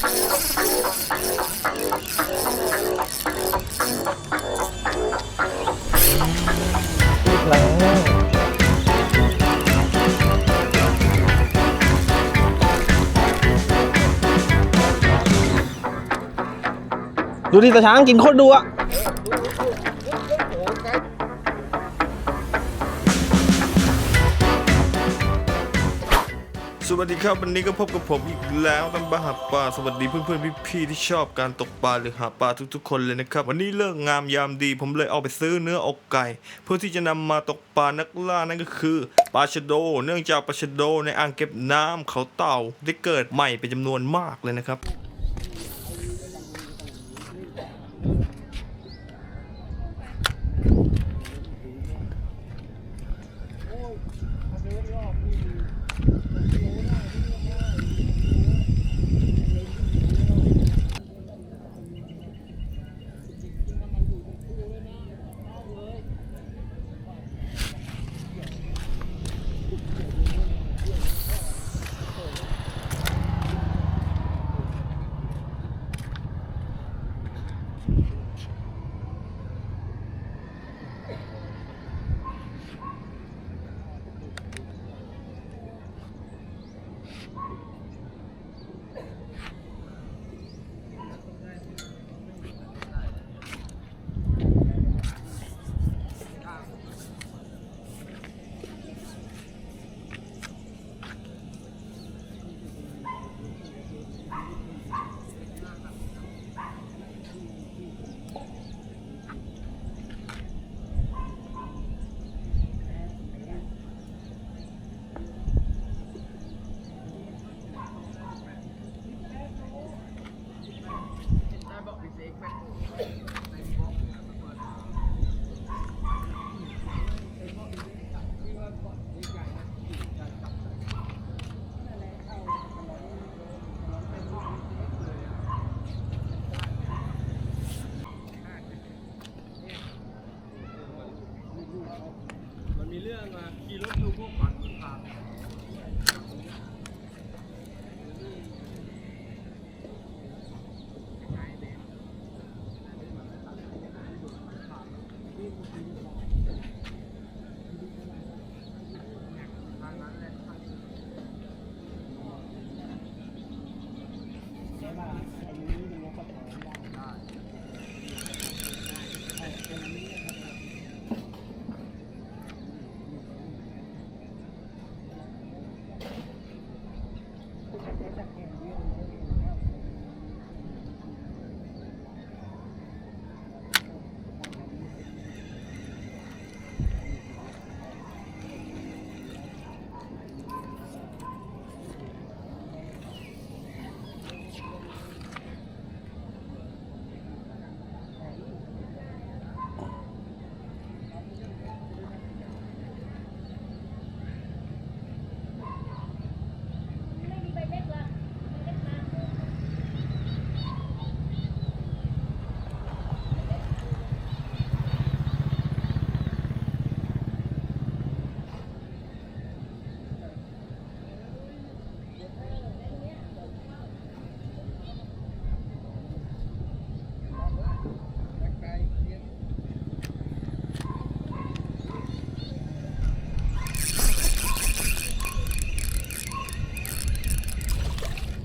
อีกแล้วดูดิตาช้างกินโคตรดูอะ สวัสดีครับวันนี้ก็พบกับผมอีกแล้วตั้งบ้าหาปลาสวัสดีเพื่อนๆพี่ๆที่ชอบการตกปลาหรือหาปลาทุกๆ คนเลยนะครับ วันนี้เลิกงามยามดี ผมเลยเอาไปซื้อเนื้ออกไก่ เพื่อที่จะนำมาตกปลานักล่านั่นก็คือปลาชะโด เนื่องจากปลาชะโดในอ่างเก็บน้ำเขาเต่าได้เกิดใหม่เป็นจำนวนมากเลยนะครับ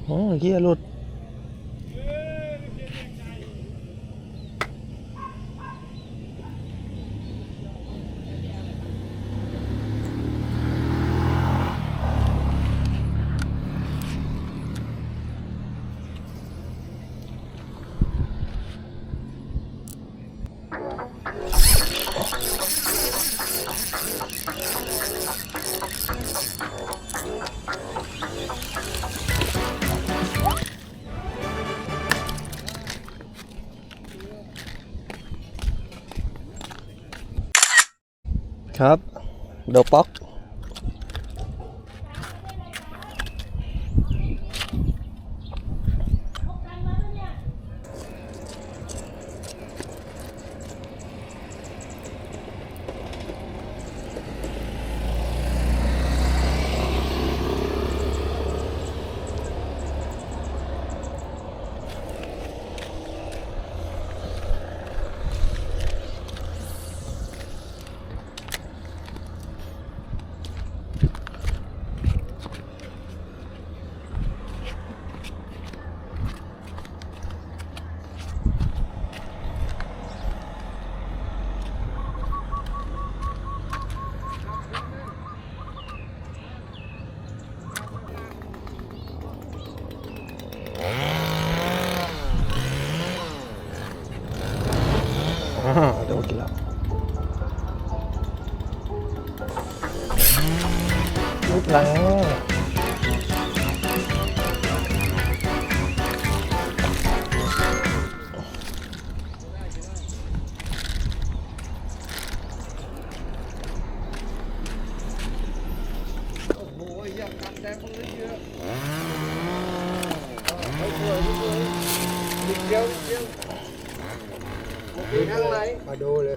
โอ้เฮียหลุด ครับ โดอะป๊อก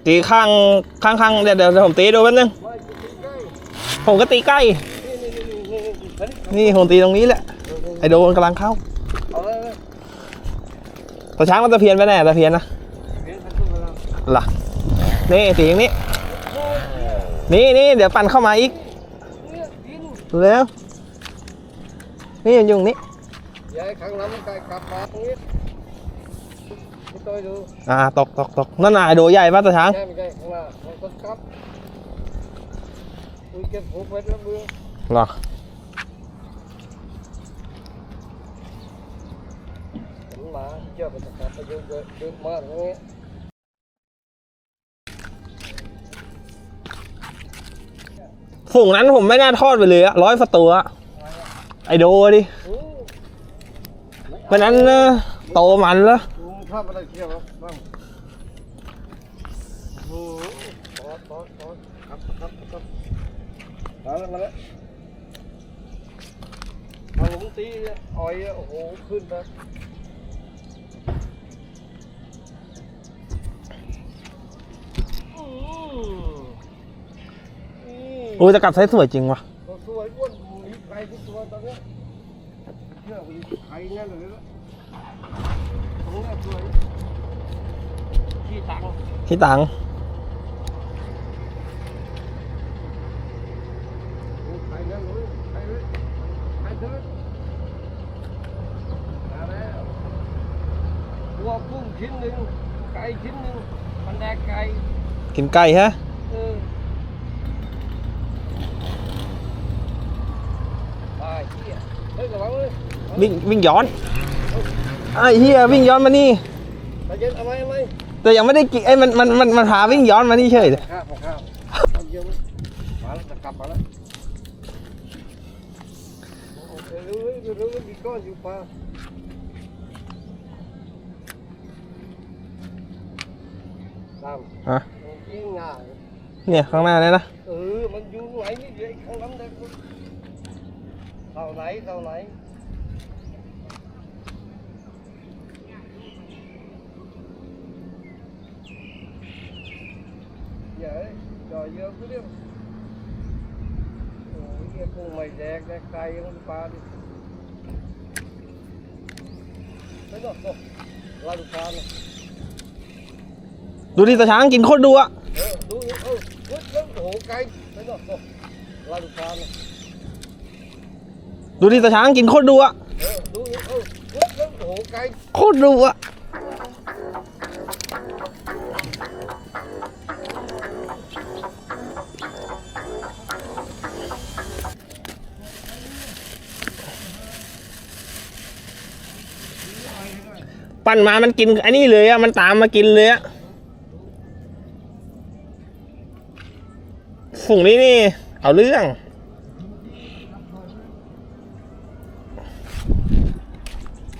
ตีข้างข้างข้างเดี๋ยวเดี๋ยวผมตีดูแป๊บนึงผมก็ตีใกล้นี่ผมตีตรงนี้แหละไอโดนกำลังเข้าเอาเลยตาช้างมันตะเพียนไปแน่ตะเพียนนะหล่ะนี่ตีอย่างนี้นี่นี่เดี๋ยวปั่นเข้ามาอีกเนี่ยกินเร็วนี่มันอยู่ตรงนี้อย่าให้ข้างหลังมันไกลกลับมาตรงนี้ไม่ ต้องดูอ่าตกตกตกนั่นน่ะไอโดใหญ่ป่ะตาช้าง ใช่ไม่ใช่ข้างหน้ามันก็กลับคุยเก็บหูไว้แล้วมือเหรอเห็นหมาเชื่อมันจะกลับไปเยอะเยอะเยอะมากอย่างนี้ฝูงนั้นผมไม่น่าทอดไปเลยอะร้อยประตูอะไอโดดิอืมวันนั้นเออโตมันแล้วลุง ชอบอะไรเชี่ยวบ้างโอ้โหทอดทอดทอดครับครับครับมาแล้วมาแล้วเอาลุงตีอ่อยอะโอ้โหขึ้นนะอืมอืมโอ้ยจะกัดไซส์สวยจริงว่ะตัวสวยอ้วนมีใครทุกตัวตอนเนี้ยเชื่อมีใครแน่เลยละ ที่ตังกินไก่ฮะวิ่งวิ่งย้อน ไอ้เฮียวิ่งย้อนมานี่ใจเย็นเอาไหมเอาไหมแต่ยังไม่ได้กินไอ้ยมันมันมันมันพาวิ่งย้อนมานี่เฉยเลยข้าวข้าวเอาเยอะไหมมาแล้วจะกลับมาแล้วเออรู้รู้รู้รู้มีก้อนอยู่ปลาตามฮะยิ่งง่ายเนี่ยข้างหน้าเนี่ยนะเออมันอยู่ไหนนี่เดี๋ยวไอ้ข้างหลังเด็กเท่าไหนเท่าไหนเดี๋ยวจอย เยอะกูเดียวโอ้ยเหี้ยกุ้งไม่แดกแดกไก่มันปลาดิไม่ต้องโอ้ลาลูกค้าเนี่ยดูดิตาช้างกินโคตรดูอะเออดูนี่เออเฮ้ยแล้วโอ้โหไก่ไม่ต้องโอ้ลาลูกค้าเนี่ยดูดิตาช้างกินโคตรดูอะเออดูนี่เออเฮ้ยแล้วโอ้โหไก่โคตรดูอะ ปั่นมามันกินไอ้นี่เลยอะมันตามมากินเลยอะฝูงนี้นี่ เอาเรื่อง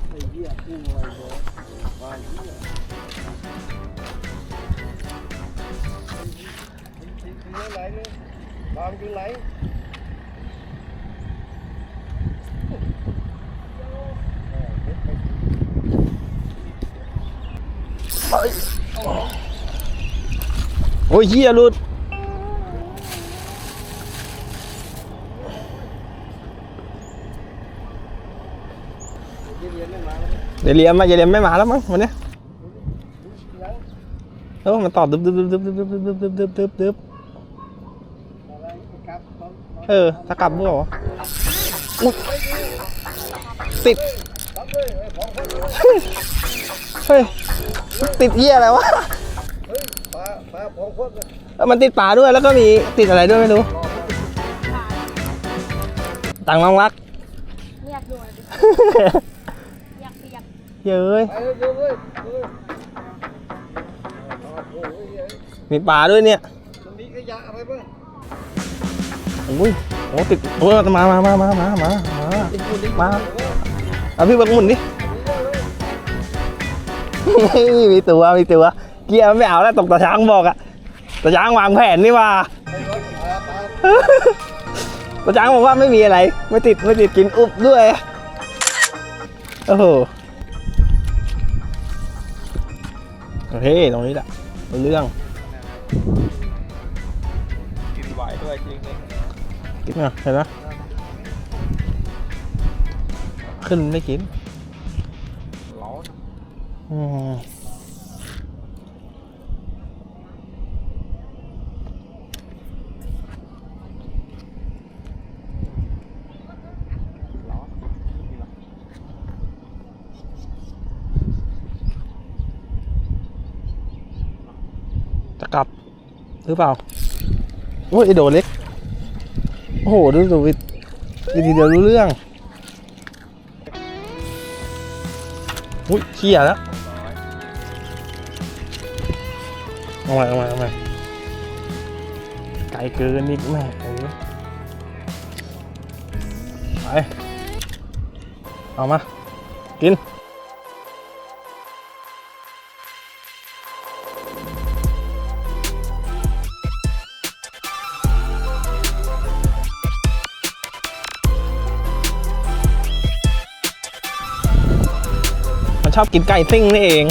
ไอ้เหี้ยกุ้งอยู่ไหลาอยู่ไหน โอ้ยเฮียหลุดเรียนไม่มาเดี๋ยวเรียมาอย่าเรียนไม่มาแล้วมั้งวันนี้เออมันตอบดึบดึบดึบดึบดึบดึบดึบดึบดึบดึบดึบอะไรครับเออถ้ากลับมื่อวะอุ๊ยติดเลยไอ้ของคนเฮ้ยติดเหี้ยอะไรวะ มันติดป่าด้วยแล้วก็มีติดอะไรด้วยไม่รู้ ต่างวังวักเรียกด้วยเรียเรียมีป่าด้วยเนี่ยมีขยะอะไรบ้างอุ้ยโอ้ติดเออมามามามามามามาเอาพี่บังมุนดิมีตัวมีตัว เกียร์ไม่เอาแล้วตกตาช้างบอกอะตาช้างวางแผนนี่ว่าไอ้รถปลาปลาตาช้างบอกว่าไม่มีอะไร ไม่ติดไม่ติดกินอุบด้วยโอ้โหโอเคตรงนี้แหละรู้เรื่องกินไหวด้วยจริงเลยกินไงเห็นไหมขึ้นไม่กินร้อนอืม จะกลับหรือเปล่า โอ้ยไอโดเล็ก โอ้โหดูดูวิวิธีเดียวรู้เรื่องอุ้ยเขี่ยแล้วเอาใหม่เอาใหม่เอาใหม่ไกลเกินนิดแม่เออไป เอามา กิน ชอบกินไก่ซิ่งนี่เอง